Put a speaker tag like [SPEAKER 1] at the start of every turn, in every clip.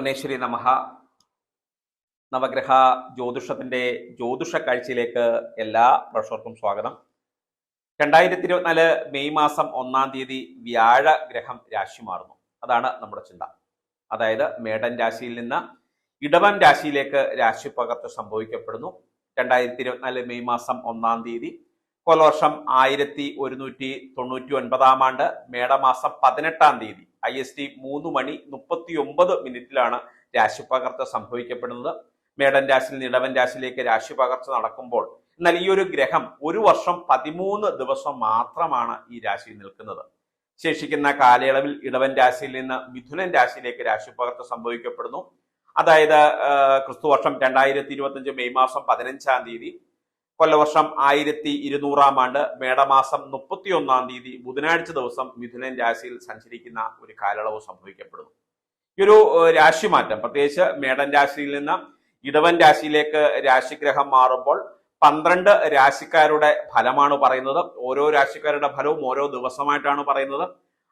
[SPEAKER 1] ഭുവനേശ്വരി നമഹ. നവഗ്രഹ ജ്യോതിഷത്തിന്റെ ജ്യോതിഷ കാഴ്ചയിലേക്ക് എല്ലാ പ്രേക്ഷകർക്കും സ്വാഗതം. രണ്ടായിരത്തി ഇരുപത്തിനാല് മെയ് മാസം ഒന്നാം തീയതി വ്യാഴ ഗ്രഹം രാശി മാറുന്നു. അതാണ് നമ്മുടെ ചിന്ത. അതായത് മേടൻ രാശിയിൽ നിന്ന് ഇടവൻ രാശിയിലേക്ക് രാശി പകർച്ച സംഭവിക്കപ്പെടുന്നു. രണ്ടായിരത്തി ഇരുപത്തിനാല് മെയ് മാസം ഒന്നാം തീയതി. കൊലവർഷം ആയിരത്തി ഒരുന്നൂറ്റി തൊണ്ണൂറ്റി ഒൻപതാം ആണ്ട് മേടമാസം പതിനെട്ടാം തീയതി. ഐ എസ് ടി മൂന്ന് മണി മുപ്പത്തി ഒമ്പത് മിനിറ്റിലാണ് രാശി പകർച്ച സംഭവിക്കപ്പെടുന്നത്. മേടൻ രാശിയിൽ നിന്ന് ഇടവൻ രാശിയിലേക്ക് രാശി പകർച്ച നടക്കുമ്പോൾ എന്നാൽ ഈ ഒരു ഗ്രഹം ഒരു വർഷം പതിമൂന്ന് ദിവസം മാത്രമാണ് ഈ രാശിയിൽ നിൽക്കുന്നത്. ശേഷിക്കുന്ന കാലയളവിൽ ഇടവൻ രാശിയിൽ നിന്ന് മിഥുനൻ രാശിയിലേക്ക് രാശി പകർച്ച സംഭവിക്കപ്പെടുന്നു. അതായത് ക്രിസ്തു ക്രിസ്തുവർഷം രണ്ടായിരത്തി ഇരുപത്തി മെയ് മാസം പതിനഞ്ചാം തീയതി കൊല്ലവർഷം ആയിരത്തി ഇരുന്നൂറാം ആണ്ട് മേടമാസം മുപ്പത്തി ഒന്നാം തീയതി ബുധനാഴ്ച ദിവസം മിഥുനൻ രാശിയിൽ സഞ്ചരിക്കുന്ന ഒരു കാലയളവ് സംഭവിക്കപ്പെടുന്നു. ഈ ഒരു രാശി രാശിമാറ്റം പ്രത്യേകിച്ച് മേടൻ രാശിയിൽ നിന്ന് ഇടവൻ രാശിയിലേക്ക് രാശിഗ്രഹം മാറുമ്പോൾ പന്ത്രണ്ട് രാശിക്കാരുടെ ഫലമാണ് പറയുന്നത്. ഓരോ രാശിക്കാരുടെ ഫലവും ഓരോ ദിവസമായിട്ടാണ് പറയുന്നത്.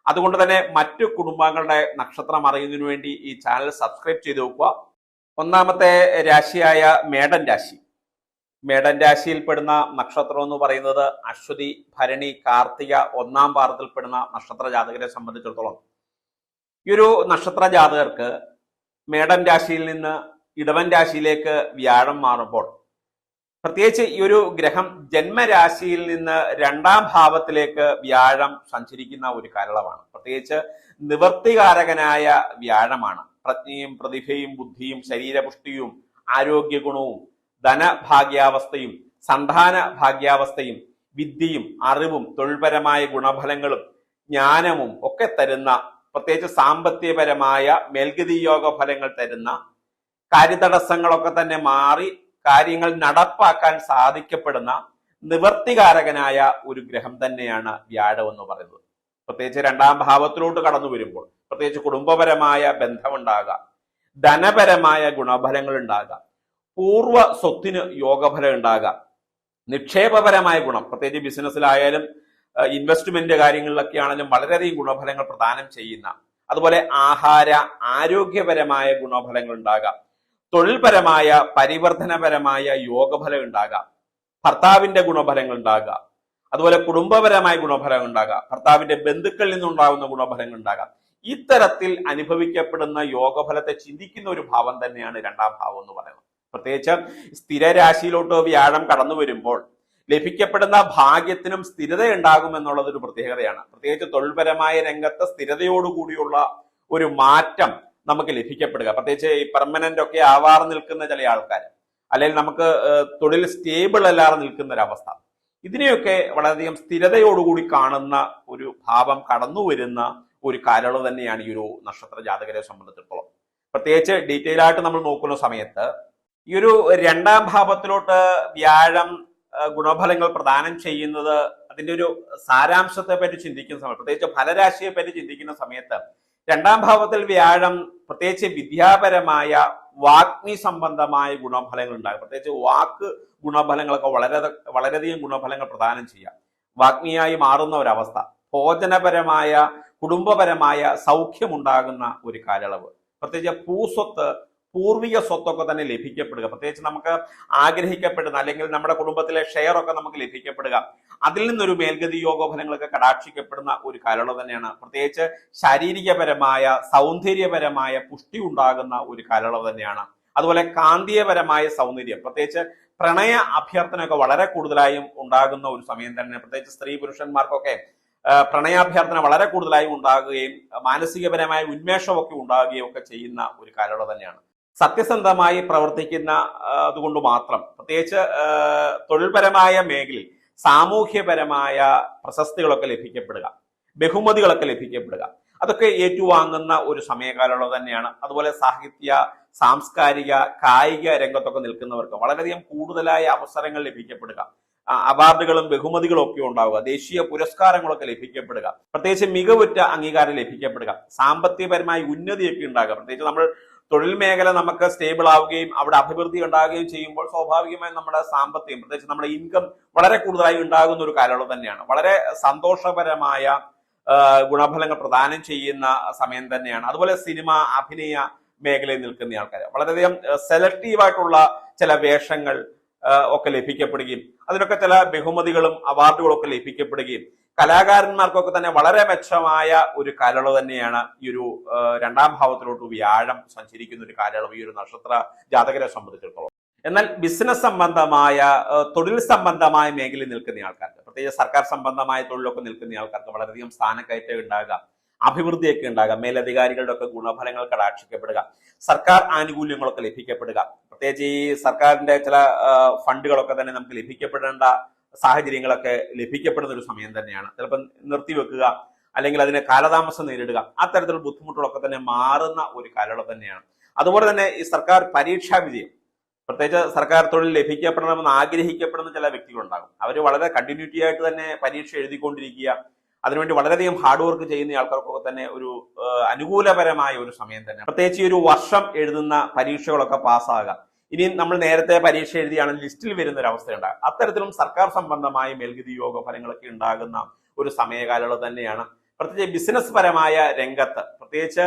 [SPEAKER 1] അതുകൊണ്ട് തന്നെ മറ്റു കുടുംബാംഗങ്ങളുടെ നക്ഷത്രം അറിയുന്നതിന് വേണ്ടി ഈ ചാനൽ സബ്സ്ക്രൈബ് ചെയ്ത് വെക്കുക. ഒന്നാമത്തെ രാശിയായ മേടൻ രാശി. മേടൻ രാശിയിൽപ്പെടുന്ന നക്ഷത്രം എന്ന് പറയുന്നത് അശ്വതി ഭരണി കാർത്തിക ഒന്നാം പാദത്തിൽപ്പെടുന്ന നക്ഷത്ര ജാതകരെ സംബന്ധിച്ചിടത്തോളം. ഈ ഒരു നക്ഷത്ര ജാതകർക്ക് മേടൻ രാശിയിൽ നിന്ന് ഇടവൻ രാശിയിലേക്ക് വ്യാഴം മാറുമ്പോൾ പ്രത്യേകിച്ച് ഈ ഒരു ഗ്രഹം ജന്മരാശിയിൽ നിന്ന് രണ്ടാം ഭാവത്തിലേക്ക് വ്യാഴം സഞ്ചരിക്കുന്ന ഒരു കാലളവാണ് പ്രത്യേകിച്ച് നിവർത്തികാരകനായ വ്യാഴമാണ്. പ്രജ്ഞയും പ്രതിഭയും ബുദ്ധിയും ശരീരപുഷ്ടിയും ആരോഗ്യ ഗുണവും ധനഭാഗ്യാവസ്ഥയും സന്താന ഭാഗ്യാവസ്ഥയും വിദ്യയും അറിവും തൊഴിൽപരമായ ഗുണഫലങ്ങളും ജ്ഞാനവും ഒക്കെ തരുന്ന പ്രത്യേകിച്ച് സാമ്പത്തികപരമായ മേൽഗതി യോഗ ഫലങ്ങൾ തരുന്ന കാര്യതടസ്സങ്ങളൊക്കെ തന്നെ മാറി കാര്യങ്ങൾ നടപ്പാക്കാൻ സാധിക്കപ്പെടുന്ന നിവർത്തികാരകനായ ഒരു ഗ്രഹം തന്നെയാണ് വ്യാഴം എന്ന് പറയുന്നത്. പ്രത്യേകിച്ച് രണ്ടാം ഭാവത്തിലോട്ട് കടന്നു വരുമ്പോൾ പ്രത്യേകിച്ച് കുടുംബപരമായ ബന്ധമുണ്ടാകാം ധനപരമായ ഗുണഫലങ്ങൾ ഉണ്ടാകാം. പൂർവ സ്വത്തിന് യോഗഫലം ഉണ്ടാകുക നിക്ഷേപപരമായ ഗുണം പ്രത്യേകിച്ച് ബിസിനസ്സിലായാലും ഇൻവെസ്റ്റ്മെന്റ് കാര്യങ്ങളിലൊക്കെ ആണെങ്കിലും വളരെയധികം ഗുണഫലങ്ങൾ പ്രദാനം ചെയ്യുന്ന അതുപോലെ ആഹാര ആരോഗ്യപരമായ ഗുണഫലങ്ങൾ ഉണ്ടാകാം. തൊഴിൽപരമായ പരിവർത്തനപരമായ യോഗഫലം ഉണ്ടാകാം. ഭർത്താവിന്റെ ഗുണഫലങ്ങൾ ഉണ്ടാകുക അതുപോലെ കുടുംബപരമായ ഗുണഫലങ്ങൾ ഉണ്ടാകാം. ഭർത്താവിന്റെ ബന്ധുക്കളിൽ നിന്നുണ്ടാകുന്ന ഗുണഫലങ്ങൾ ഉണ്ടാകാം. ഇത്തരത്തിൽ അനുഭവിക്കപ്പെടുന്ന യോഗഫലത്തെ ചിന്തിക്കുന്ന ഒരു ഭാവം തന്നെയാണ് രണ്ടാം ഭാവം എന്ന് പറയുന്നത്. പ്രത്യേകിച്ച് സ്ഥിരരാശിയിലോട്ട് വ്യാഴം കടന്നു വരുമ്പോൾ ലഭിക്കപ്പെടുന്ന ഭാഗ്യത്തിനും സ്ഥിരത ഉണ്ടാകും എന്നുള്ളത് ഒരു പ്രത്യേകതയാണ്. പ്രത്യേകിച്ച് തൊഴിൽപരമായ രംഗത്ത് സ്ഥിരതയോടുകൂടിയുള്ള ഒരു മാറ്റം നമുക്ക് ലഭിക്കപ്പെടുക. പ്രത്യേകിച്ച് ഈ പെർമനന്റ് ഒക്കെ ആവാറ് നിൽക്കുന്ന ചില ആൾക്കാർ അല്ലെങ്കിൽ നമുക്ക് തൊഴിൽ സ്റ്റേബിൾ അല്ലാതെ നിൽക്കുന്ന ഒരവസ്ഥ ഇതിനെയൊക്കെ വളരെയധികം സ്ഥിരതയോടുകൂടി കാണുന്ന ഒരു ഭാവം കടന്നു വരുന്ന ഒരു കാലയളവ് തന്നെയാണ് ഈ ഒരു നക്ഷത്ര ജാതകരെ സംബന്ധിച്ചിടത്തോളം. പ്രത്യേകിച്ച് ഡീറ്റെയിൽ ആയിട്ട് നമ്മൾ നോക്കുന്ന സമയത്ത് ഈ ഒരു രണ്ടാം ഭാവത്തിലോട്ട് വ്യാഴം ഗുണഫലങ്ങൾ പ്രദാനം ചെയ്യുന്നത് അതിന്റെ ഒരു സാരാംശത്തെ പറ്റി ചിന്തിക്കുന്ന സമയത്ത് പ്രത്യേകിച്ച് ഫലരാശിയെ പറ്റി ചിന്തിക്കുന്ന സമയത്ത് രണ്ടാം ഭാവത്തിൽ വ്യാഴം പ്രത്യേകിച്ച് വിദ്യാപരമായ വാഗ്മി സംബന്ധമായ ഗുണഫലങ്ങൾ ഉണ്ടാകും. പ്രത്യേകിച്ച് വാക്ക് ഗുണഫലങ്ങളൊക്കെ വളരെ വളരെയധികം ഗുണഫലങ്ങൾ പ്രദാനം ചെയ്യാം. വാഗ്മിയായി മാറുന്ന ഒരവസ്ഥ ഭോജനപരമായ കുടുംബപരമായ സൗഖ്യമുണ്ടാകുന്ന ഒരു കാലയളവ്. പ്രത്യേകിച്ച് ഭൂസ്വത്ത് പൂർവിക സ്വത്തൊക്കെ തന്നെ ലഭിക്കപ്പെടുക. പ്രത്യേകിച്ച് നമുക്ക് ആഗ്രഹിക്കപ്പെടുന്ന അല്ലെങ്കിൽ നമ്മുടെ കുടുംബത്തിലെ ഷെയർ ഒക്കെ നമുക്ക് ലഭിക്കപ്പെടുക. അതിൽ നിന്നൊരു മേൽഗതി യോഗഫലങ്ങളൊക്കെ കടാക്ഷിക്കപ്പെടുന്ന ഒരു കാലയളവ് തന്നെയാണ്. പ്രത്യേകിച്ച് ശാരീരികപരമായ സൗന്ദര്യപരമായ പുഷ്ടി ഉണ്ടാകുന്ന ഒരു കാലയളവ് തന്നെയാണ്. അതുപോലെ കാന്തിയപരമായ സൗന്ദര്യം. പ്രത്യേകിച്ച് പ്രണയ അഭ്യർത്ഥനയൊക്കെ വളരെ കൂടുതലായും ഉണ്ടാകുന്ന ഒരു സമയം തന്നെ പ്രത്യേകിച്ച് സ്ത്രീ പുരുഷന്മാർക്കൊക്കെ പ്രണയാഭ്യർത്ഥന വളരെ കൂടുതലായും ഉണ്ടാകുകയും മാനസികപരമായ ഉന്മേഷമൊക്കെ ഉണ്ടാകുകയും ഒക്കെ ചെയ്യുന്ന ഒരു കാലയളവ് തന്നെയാണ്. സത്യസന്ധമായി പ്രവർത്തിക്കുന്ന അതുകൊണ്ട് മാത്രം. പ്രത്യേകിച്ച് തൊഴിൽപരമായ മേഖലയിൽ സാമൂഹ്യപരമായ പ്രശസ്തികളൊക്കെ ലഭിക്കപ്പെടുക ബഹുമതികളൊക്കെ ലഭിക്കപ്പെടുക അതൊക്കെ ഏറ്റുവാങ്ങുന്ന ഒരു സമയകാലയളവ് തന്നെയാണ്. അതുപോലെ സാഹിത്യ സാംസ്കാരിക കായിക രംഗത്തൊക്കെ നിൽക്കുന്നവർക്ക് വളരെയധികം കൂടുതലായ അവസരങ്ങൾ ലഭിക്കപ്പെടുക. അവാർഡുകളും ബഹുമതികളും ഒക്കെ ഉണ്ടാവുക ദേശീയ പുരസ്കാരങ്ങളൊക്കെ ലഭിക്കപ്പെടുക പ്രത്യേകിച്ച് മികവുറ്റ അംഗീകാരം ലഭിക്കപ്പെടുക സാമ്പത്തികപരമായ ഉന്നതിയൊക്കെ ഉണ്ടാകുക. പ്രത്യേകിച്ച് നമ്മൾ തൊഴിൽ മേഖല നമുക്ക് സ്റ്റേബിൾ ആവുകയും അവിടെ അഭിവൃദ്ധി ഉണ്ടാകുകയും ചെയ്യുമ്പോൾ സ്വാഭാവികമായും നമ്മുടെ സാമ്പത്തികം പ്രത്യേകിച്ച് നമ്മുടെ ഇൻകം വളരെ കൂടുതലായി ഉണ്ടാകുന്ന ഒരു കാലയളവ് തന്നെയാണ്. വളരെ സന്തോഷപരമായ ഗുണഫലങ്ങൾ പ്രദാനം ചെയ്യുന്ന സമയം തന്നെയാണ്. അതുപോലെ സിനിമ അഭിനയ മേഖലയിൽ നിൽക്കുന്ന ആൾക്കാർ വളരെയധികം സെലക്റ്റീവ് ആയിട്ടുള്ള ചില വേഷങ്ങൾ ഒക്കെ ലഭിക്കപ്പെടുകയും അതിനൊക്കെ ചില ബഹുമതികളും അവാർഡുകളും ഒക്കെ ലഭിക്കപ്പെടുകയും കലാകാരന്മാർക്കൊക്കെ തന്നെ വളരെ മെച്ചമായ ഒരു കാലയളവ് തന്നെയാണ് ഈ ഒരു രണ്ടാം ഭാവത്തിലോട്ട് വ്യാഴം സഞ്ചരിക്കുന്ന ഒരു കാലയളവ് ഈ ഒരു നക്ഷത്ര ജാതകരെ സംബന്ധിച്ചിടത്തോളം. എന്നാൽ ബിസിനസ് സംബന്ധമായ തൊഴിൽ സംബന്ധമായ മേഖലയിൽ നിൽക്കുന്ന ആൾക്കാർക്ക് പ്രത്യേകിച്ച് സർക്കാർ സംബന്ധമായ തൊഴിലൊക്കെ നിൽക്കുന്ന ആൾക്കാർക്ക് വളരെയധികം സ്ഥാനക്കയറ്റം ഉണ്ടാകാം. അഭിവൃദ്ധിയൊക്കെ ഉണ്ടാകാം. മേലധികാരികളുടെ ഒക്കെ ഗുണഫലങ്ങൾ കടാക്ഷിക്കപ്പെടുക. സർക്കാർ ആനുകൂല്യങ്ങളൊക്കെ ലഭിക്കപ്പെടുക. പ്രത്യേകിച്ച് ഈ സർക്കാരിന്റെ ചില ഫണ്ടുകളൊക്കെ തന്നെ നമുക്ക് ലഭിക്കപ്പെടേണ്ട സാഹചര്യങ്ങളൊക്കെ ലഭിക്കപ്പെടുന്ന ഒരു സമയം തന്നെയാണ്. ചിലപ്പോൾ നിർത്തിവെക്കുക അല്ലെങ്കിൽ അതിനെ കാലതാമസം നേരിടുക അത്തരത്തിലുള്ള ബുദ്ധിമുട്ടുകളൊക്കെ തന്നെ മാറുന്ന ഒരു കാലയളവ് തന്നെയാണ്. അതുപോലെ തന്നെ ഈ സർക്കാർ പരീക്ഷാ വിജയം പ്രത്യേകിച്ച് സർക്കാർ തൊഴിൽ ലഭിക്കപ്പെടണമെന്ന് ആഗ്രഹിക്കപ്പെടുന്ന ചില വ്യക്തികളുണ്ടാകും. അവർ വളരെ കണ്ടിന്യൂറ്റി ആയിട്ട് തന്നെ പരീക്ഷ എഴുതിക്കൊണ്ടിരിക്കുക. അതിനുവേണ്ടി വളരെയധികം ഹാർഡ് വർക്ക് ചെയ്യുന്ന ആൾക്കാർക്കൊക്കെ തന്നെ ഒരു അനുകൂലപരമായ ഒരു സമയം തന്നെ. പ്രത്യേകിച്ച് ഈ ഒരു വർഷം എഴുതുന്ന പരീക്ഷകളൊക്കെ പാസ്സാകാം ഇനി നമ്മൾ നേരത്തെ പരീക്ഷ എഴുതിയാണ് ലിസ്റ്റിൽ വരുന്ന ഒരു അവസ്ഥയുണ്ടാകും അത്തരത്തിലും സർക്കാർ സംബന്ധമായ മേൽഗതി യോഗ ഫലങ്ങളൊക്കെ ഉണ്ടാകുന്ന ഒരു സമയകാലയളവ് തന്നെയാണ്. പ്രത്യേകിച്ച് ബിസിനസ് പരമായ രംഗത്ത് പ്രത്യേകിച്ച്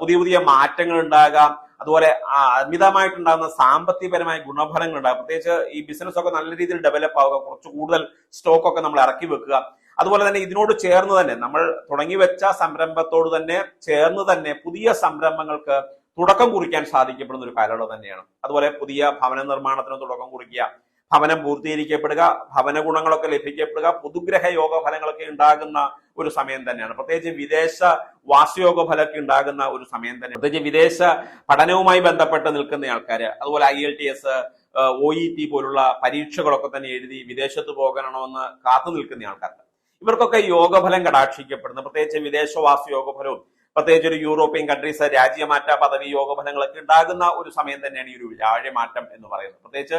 [SPEAKER 1] പുതിയ പുതിയ മാറ്റങ്ങൾ ഉണ്ടാകാം. അതുപോലെ അമിതമായിട്ടുണ്ടാകുന്ന സാമ്പത്തികപരമായ ഗുണഫലങ്ങൾ ഉണ്ടാകും. പ്രത്യേകിച്ച് ഈ ബിസിനസ് ഒക്കെ നല്ല രീതിയിൽ ഡെവലപ്പ് ആവുക കുറച്ച് കൂടുതൽ സ്റ്റോക്കൊക്കെ നമ്മൾ ഇറക്കി വെക്കുക. അതുപോലെ തന്നെ ഇതിനോട് ചേർന്ന് തന്നെ നമ്മൾ തുടങ്ങി വെച്ച സംരംഭത്തോട് തന്നെ ചേർന്ന് തന്നെ പുതിയ സംരംഭങ്ങൾക്ക് തുടക്കം കുറിക്കാൻ സാധിക്കപ്പെടുന്ന ഒരു കാലയളവ് തന്നെയാണ്. അതുപോലെ പുതിയ ഭവന നിർമ്മാണത്തിന് തുടക്കം കുറിക്കുക ഭവനം പൂർത്തീകരിക്കപ്പെടുക ഭവന ഗുണങ്ങളൊക്കെ ലഭിക്കപ്പെടുക പുതുഗ്രഹ യോഗ ഫലങ്ങളൊക്കെ ഉണ്ടാകുന്ന ഒരു സമയം തന്നെയാണ്. പ്രത്യേകിച്ച് വിദേശ വാസയോഗ ഫലമൊക്കെ ഉണ്ടാകുന്ന ഒരു സമയം തന്നെ പ്രത്യേകിച്ച് വിദേശ പഠനവുമായി ബന്ധപ്പെട്ട് നിൽക്കുന്ന ആൾക്കാർ അതുപോലെ I L T S O E T പോലുള്ള പരീക്ഷകളൊക്കെ തന്നെ എഴുതി വിദേശത്ത് പോകണമെന്ന് കാത്തു നിൽക്കുന്ന ആൾക്കാർക്ക് ഇവർക്കൊക്കെ യോഗഫലം കടാക്ഷിക്കപ്പെടുന്നു. പ്രത്യേകിച്ച് വിദേശവാസ യോഗഫലവും പ്രത്യേകിച്ച് ഒരു യൂറോപ്യൻ കൺട്രീസ് രാജ്യമാറ്റ പദവി യോഗഫലങ്ങളൊക്കെ ഉണ്ടാകുന്ന ഒരു സമയം തന്നെയാണ് ഈ ഒരു വ്യാഴമാറ്റം എന്ന് പറയുന്നത്. പ്രത്യേകിച്ച്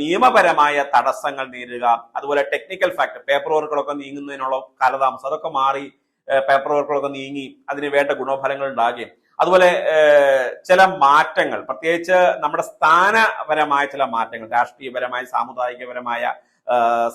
[SPEAKER 1] നിയമപരമായ തടസ്സങ്ങൾ നേരിടുക അതുപോലെ ടെക്നിക്കൽ ഫാക്ടർ പേപ്പർ വർക്കുകളൊക്കെ നീങ്ങുന്നതിനുള്ള കാലതാമസം അതൊക്കെ മാറി പേപ്പർ വർക്കുകളൊക്കെ നീങ്ങി അതിന് വേണ്ട ഗുണഫലങ്ങൾ ഉണ്ടാകുകയും അതുപോലെ ചില മാറ്റങ്ങൾ പ്രത്യേകിച്ച് നമ്മുടെ സ്ഥാനപരമായ ചില മാറ്റങ്ങൾ രാഷ്ട്രീയപരമായ സാമുദായികപരമായ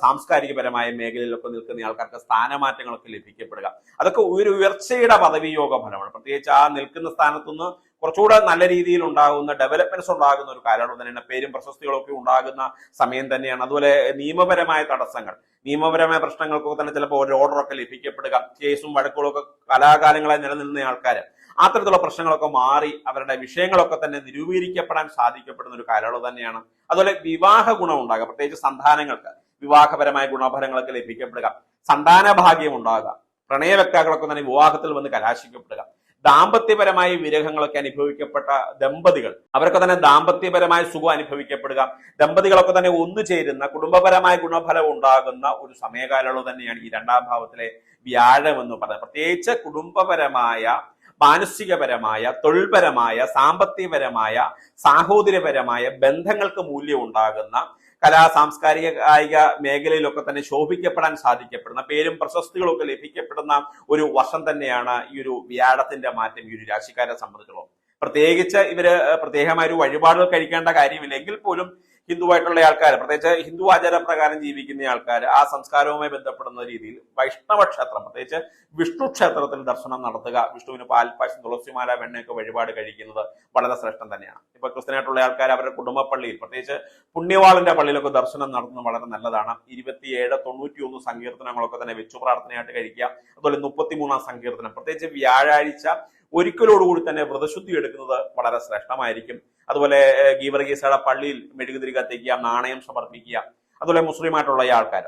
[SPEAKER 1] സാംസ്കാരികപരമായ മേഖലയിലൊക്കെ നിൽക്കുന്ന ആൾക്കാർക്ക് സ്ഥാനമാറ്റങ്ങളൊക്കെ ലഭിക്കപ്പെടുക. അതൊക്കെ ഒരു ഉയർച്ചയുടെ പദവിയോഗ ഫലമാണ് പ്രത്യേകിച്ച് ആ നിൽക്കുന്ന സ്ഥാനത്തുനിന്ന് കുറച്ചുകൂടെ നല്ല രീതിയിൽ ഉണ്ടാകുന്ന ഡെവലപ്മെന്റ്സ് ഉണ്ടാകുന്ന ഒരു കാലയളവ് തന്നെയാണ്. പേരും പ്രശസ്തികളൊക്കെ ഉണ്ടാകുന്ന സമയം തന്നെയാണ്. അതുപോലെ നിയമപരമായ തടസ്സങ്ങൾ. നിയമപരമായ പ്രശ്നങ്ങൾക്കൊക്കെ തന്നെ ചിലപ്പോൾ ഒരു ഓർഡറൊക്കെ ലഭിക്കപ്പെടുക. കേസും വഴക്കുകളൊക്കെ കലാകാലങ്ങളായി നിലനിന്ന ആൾക്കാർ അത്തരത്തിലുള്ള പ്രശ്നങ്ങളൊക്കെ മാറി അവരുടെ വിഷയങ്ങളൊക്കെ തന്നെ നിരൂപീകരിക്കപ്പെടാൻ സാധിക്കപ്പെടുന്ന ഒരു കാലയളവ് തന്നെയാണ്. അതുപോലെ വിവാഹ ഗുണം ഉണ്ടാകുക പ്രത്യേകിച്ച് സന്താനങ്ങൾക്ക് വിവാഹപരമായ ഗുണഫലങ്ങളൊക്കെ ലഭിക്കപ്പെടുക. സന്താന ഭാഗ്യം ഉണ്ടാകുക. പ്രണയവക്താക്കളൊക്കെ തന്നെ വിവാഹത്തിൽ വന്ന് കലാശിക്കപ്പെടുക. ദാമ്പത്യപരമായ വിരഹങ്ങളൊക്കെ അനുഭവിക്കപ്പെട്ട ദമ്പതികൾ അവരൊക്കെ തന്നെ ദാമ്പത്യപരമായ സുഖം അനുഭവിക്കപ്പെടുക. ദമ്പതികളൊക്കെ തന്നെ ഒന്നു ചേരുന്ന കുടുംബപരമായ ഗുണഫലം ഉണ്ടാകുന്ന ഒരു സമയകാലയളവ് തന്നെയാണ് ഈ രണ്ടാം ഭാവത്തിലെ വ്യാഴം എന്ന് പറയുന്നത്. പ്രത്യേകിച്ച് കുടുംബപരമായ മാനസികപരമായ തൊഴിൽപരമായ സാമ്പത്തികപരമായ സാഹോദര്യപരമായ ബന്ധങ്ങൾക്ക് മൂല്യം ഉണ്ടാകുന്ന കലാ സാംസ്കാരിക കായിക മേഖലയിലൊക്കെ തന്നെ ശോഭിക്കപ്പെടാൻ സാധിക്കപ്പെടുന്ന പേരും പ്രശസ്തികളൊക്കെ ലഭിക്കപ്പെടുന്ന ഒരു വർഷം തന്നെയാണ് ഈ ഒരു വ്യാഴത്തിന്റെ മാറ്റം ഈ ഒരു രാശിക്കാരെ സംബന്ധിച്ചിടത്തോളം. പ്രത്യേകിച്ച് ഇവർ പ്രത്യേകമായ ഒരു വഴിപാടുകൾ കഴിക്കേണ്ട കാര്യമില്ല എങ്കിൽ പോലും ഹിന്ദുവായിട്ടുള്ള ആൾക്കാർ പ്രത്യേകിച്ച് ഹിന്ദു ആചാരപ്രകാരം ജീവിക്കുന്ന ആൾക്കാർ ആ സംസ്കാരവുമായി ബന്ധപ്പെടുന്ന രീതിയിൽ വൈഷ്ണവ ക്ഷേത്രം പ്രത്യേകിച്ച് വിഷ്ണു ക്ഷേത്രത്തിൽ ദർശനം നടത്തുക വിഷ്ണുവിന് പാൽപ്പാശം തുളസിമാല വെണ്ണയൊക്കെ വഴിപാട് കഴിക്കുന്നത് വളരെ ശ്രേഷ്ഠം തന്നെയാണ്. ഇപ്പൊ ക്രിസ്ത്യനായിട്ടുള്ള ആൾക്കാർ അവരുടെ കുടുംബ പള്ളിയിൽ പ്രത്യേകിച്ച് പുണ്യവാളിന്റെ പള്ളിയിലൊക്കെ ദർശനം നടത്തുന്നത് വളരെ നല്ലതാണ്. ഇരുപത്തിയേഴ് തൊണ്ണൂറ്റി ഒന്ന് സങ്കീർത്തനങ്ങളൊക്കെ തന്നെ വെച്ചു പ്രാർത്ഥനയായിട്ട് കഴിക്കുക. അതുപോലെ മുപ്പത്തിമൂന്നാം സങ്കീർത്തനം പ്രത്യേകിച്ച് വ്യാഴാഴ്ച ഒരിക്കലോടുകൂടി തന്നെ വ്രതശുദ്ധി എടുക്കുന്നത് വളരെ ശ്രേഷ്ഠമായിരിക്കും. അതുപോലെ ഗീവർഗീസയുടെ പള്ളിയിൽ മെഴുകുതിരി കത്തിക്കുക നാണയം സമർപ്പിക്കുക അതുപോലെ മുസ്ലിമായിട്ടുള്ള ഈ ആൾക്കാർ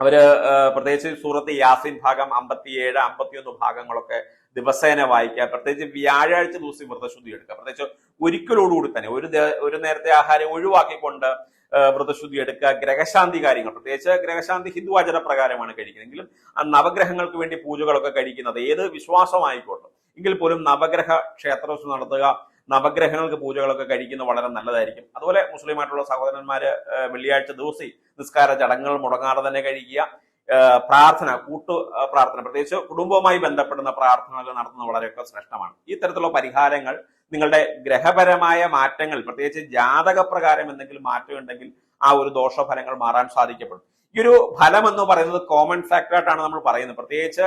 [SPEAKER 1] അവർ പ്രത്യേകിച്ച് സൂറത്ത് യാസിൻ ഭാഗം അമ്പത്തിയേഴ് അമ്പത്തിയൊന്ന് ഭാഗങ്ങളൊക്കെ ദിവസേന വായിക്കുക പ്രത്യേകിച്ച് വ്യാഴാഴ്ച ദിവസം വ്രതശുദ്ധി എടുക്കുക. പ്രത്യേകിച്ച് ഒരിക്കലോടുകൂടി തന്നെ ഒരു ഒരു നേരത്തെ ആഹാരം ഒഴിവാക്കിക്കൊണ്ട് വ്രതശുദ്ധി എടുക്കുക ഗ്രഹശാന്തി കാര്യങ്ങൾ. പ്രത്യേകിച്ച് ഗ്രഹശാന്തി ഹിന്ദു ആചാര പ്രകാരമാണ് കഴിക്കുന്നതെങ്കിലും നവഗ്രഹങ്ങൾക്ക് വേണ്ടി പൂജകളൊക്കെ കഴിക്കുന്നത് ഏത് വിശ്വാസമായിക്കോട്ടെ. എങ്കിൽ പോലും നവഗ്രഹ ക്ഷേത്രോത്സവം നടത്തുക നവഗ്രഹങ്ങൾക്ക് പൂജകളൊക്കെ കഴിക്കുന്നത് വളരെ നല്ലതായിരിക്കും. അതുപോലെ മുസ്ലിം ആയിട്ടുള്ള സഹോദരന്മാർ വെള്ളിയാഴ്ച ദിവസം നിസ്കാര ചടങ്ങുകൾ മുടങ്ങാതെ തന്നെ കഴിക്കുക. പ്രാർത്ഥന കൂട്ടു പ്രാർത്ഥന. പ്രത്യേകിച്ച് കുടുംബവുമായി ബന്ധപ്പെടുന്ന പ്രാർത്ഥനകൾ നടത്തുന്നത് വളരെയൊക്കെ ശ്രേഷ്ഠമാണ്. ഈ തരത്തിലുള്ള പരിഹാരങ്ങൾ നിങ്ങളുടെ ഗ്രഹപരമായ മാറ്റങ്ങൾ പ്രത്യേകിച്ച് ജാതകപ്രകാരം എന്തെങ്കിലും മാറ്റം ഉണ്ടെങ്കിൽ ആ ഒരു ദോഷഫലങ്ങൾ മാറാൻ സാധിക്കപ്പെടും. ഈ ഒരു ഫലം എന്ന് പറയുന്നത് കോമൺ ഫാക്ടറായിട്ടാണ് നമ്മൾ പറയുന്നത്. പ്രത്യേകിച്ച്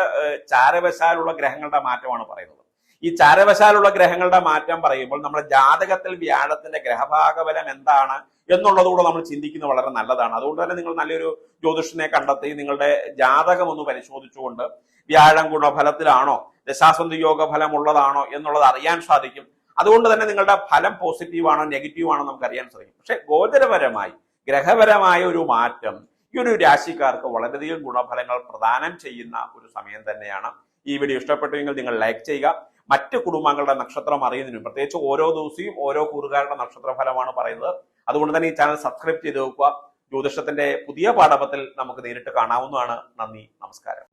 [SPEAKER 1] ചാരവശാലുള്ള ഗ്രഹങ്ങളുടെ മാറ്റമാണ് പറയുന്നത്. ഈ ചാരവശാലുള്ള ഗ്രഹങ്ങളുടെ മാറ്റം പറയുമ്പോൾ നമ്മുടെ ജാതകത്തിൽ വ്യാഴത്തിന്റെ ഗ്രഹഭാഗബലം എന്താണ് എന്നുള്ളതുകൂടെ നമ്മൾ ചിന്തിക്കുന്നത് വളരെ നല്ലതാണ്. അതുകൊണ്ട് തന്നെ നിങ്ങൾ നല്ലൊരു ജ്യോതിഷനെ കണ്ടെത്തി നിങ്ങളുടെ ജാതകം ഒന്ന് പരിശോധിച്ചുകൊണ്ട് വ്യാഴം ഗുണഫലത്തിലാണോ ദശാസന്ധി യോഗ ഫലം ഉള്ളതാണോ എന്നുള്ളത് അറിയാൻ സാധിക്കും. അതുകൊണ്ട് തന്നെ നിങ്ങളുടെ ഫലം പോസിറ്റീവാണോ നെഗറ്റീവാണോ നമുക്ക് അറിയാൻ സാധിക്കും. പക്ഷെ ഗോചരപരമായി ഗ്രഹപരമായ ഒരു മാറ്റം ഈ ഒരു രാശിക്കാർക്ക് വളരെയധികം ഗുണഫലങ്ങൾ പ്രദാനം ചെയ്യുന്ന ഒരു സമയം തന്നെയാണ് ഈ വീഡിയോ. ഇഷ്ടപ്പെട്ടുവെങ്കിൽ നിങ്ങൾ ലൈക്ക് ചെയ്യുക മറ്റ് കുടുംബങ്ങളുടെ നക്ഷത്രം അറിയുന്നതിനും പ്രത്യേകിച്ച് ഓരോ ദിവസവും ഓരോ കൂറുകാരുടെ നക്ഷത്ര ഫലമാണ് പറയുന്നത്. അതുകൊണ്ട് തന്നെ ഈ ചാനൽ സബ്സ്ക്രൈബ് ചെയ്ത് വെക്കുക. ജ്യോതിഷത്തിന്റെ പുതിയ പാഠപത്തിൽ നമുക്ക് നേരിട്ട് കാണാവുന്നതാണ്. നന്ദി. നമസ്കാരം.